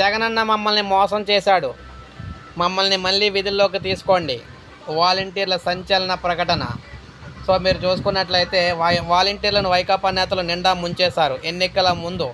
జగనన్న మమ్మల్ని మోసం చేశాడు. మమ్మల్ని మళ్ళీ విధుల్లోకి తీసుకోండి. వాలంటీర్ల సంచలన ప్రకటన. సో మీరు చూసుకున్నట్లయితే వాయి వాలంటీర్లను వైకాపా నేతలు నిండా ముంచేశారు. ఎన్నికల ముందు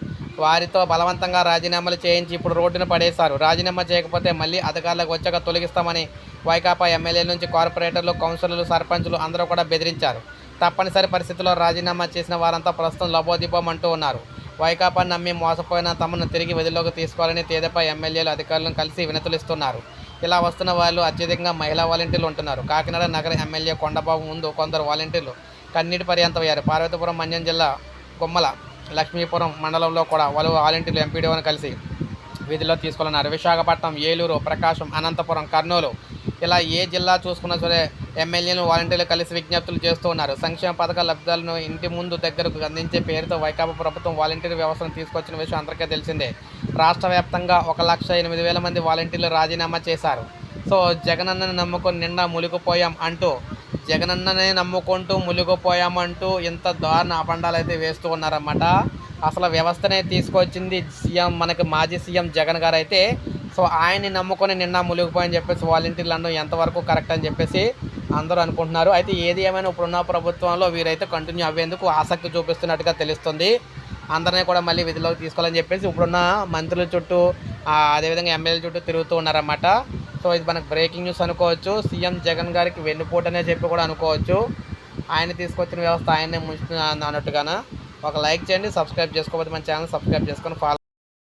వారితో బలవంతంగా రాజీనామాలు చేయించి ఇప్పుడు రోడ్డున పడేశారు. రాజీనామా చేయకపోతే మళ్ళీ అధికారులకు వచ్చాక తొలగిస్తామని వైకాపా ఎమ్మెల్యేల నుంచి కార్పొరేటర్లు కౌన్సిలర్లు సర్పంచులు అందరూ కూడా బెదిరించారు. తప్పనిసరి పరిస్థితుల్లో రాజీనామా చేసిన వారంతా ప్రస్తుతం లబోదిబోమంటూ ఉన్నారు. వైకాపా నమ్మి మోసపోయిన తమను తిరిగి విధుల్లోకి తీసుకోవాలని తేదపై ఎమ్మెల్యేలు అధికారులను కలిసి వినతులిస్తున్నారు. ఇలా వస్తున్న వాళ్ళు అత్యధికంగా మహిళా వాలంటీర్లు ఉంటున్నారు. కాకినాడ నగర ఎమ్మెల్యే కొండబాబు ముందు కొందరు వాలంటీర్లు కన్నీటి పర్యంతమయ్యారు పార్వతీపురం మంజం జిల్లా గుమ్మల లక్ష్మీపురం మండలంలో కూడా వాళ్ళు వాలంటీర్లు ఎంపీడీఓని కలిసి విధిలో తీసుకున్నారు విశాఖపట్నం ఏలూరు ప్రకాశం అనంతపురం కర్నూలు ఇలా ఏ జిల్లా చూసుకున్నా సరే ఎమ్మెల్యేలు వాలంటీర్లు కలిసి విజ్ఞప్తులు చేస్తూ ఉన్నారు. సంక్షేమ పథకాల లబ్ధాలను ఇంటి ముందు దగ్గరకు అందించే పేరుతో వైకాపా ప్రభుత్వం వాలంటీర్ వ్యవస్థను తీసుకొచ్చిన విషయం అందరికీ తెలిసిందే. రాష్ట్ర వ్యాప్తంగా ఒక లక్ష ఎనిమిది వేల మంది వాలంటీర్లు రాజీనామా చేశారు. సో జగనన్నని నమ్ముకొని నిండా మునిగిపోయాం అంటూ జగనన్ననే నమ్ముకుంటూ మునిగిపోయామంటూ ఇంత దారుణ అపండాలు అయితే వేస్తూ ఉన్నారన్నమాట. అసలు వ్యవస్థనే తీసుకొచ్చింది సీఎం మనకి మాజీ సీఎం జగన్ గారు అయితే సో ఆయన్ని నమ్ముకొని నిన్న మునిగిపోయని చెప్పేసి వాలంటీర్లు అనడం ఎంతవరకు కరెక్ట్ అని చెప్పేసి అందరూ అనుకుంటున్నారు. అయితే ఏది ఏమైనా ఇప్పుడున్న ప్రభుత్వంలో వీరైతే కంటిన్యూ అవ్వేందుకు ఆసక్తి చూపిస్తున్నట్టుగా తెలుస్తుంది. అందరినీ కూడా మళ్ళీ విధిలోకి తీసుకోవాలని చెప్పేసి ఇప్పుడున్న మంత్రుల చుట్టూ అదేవిధంగా ఎమ్మెల్యేల చుట్టూ తిరుగుతూ ఉన్నారన్నమాట. సో ఇది మనకు బ్రేకింగ్ న్యూస్ అనుకోవచ్చు. సీఎం జగన్ గారికి వెన్నుపోటనే చెప్పి కూడా అనుకోవచ్చు. ఆయన తీసుకొచ్చిన వ్యవస్థ ఆయన్నే ముంచుతున్నా అన్నట్టుగాన? ఒక లైక్ చేయండి సబ్స్క్రైబ్ చేసుకోకపోతే మన ఛానల్ సబ్స్క్రైబ్ చేసుకొని ఫాలో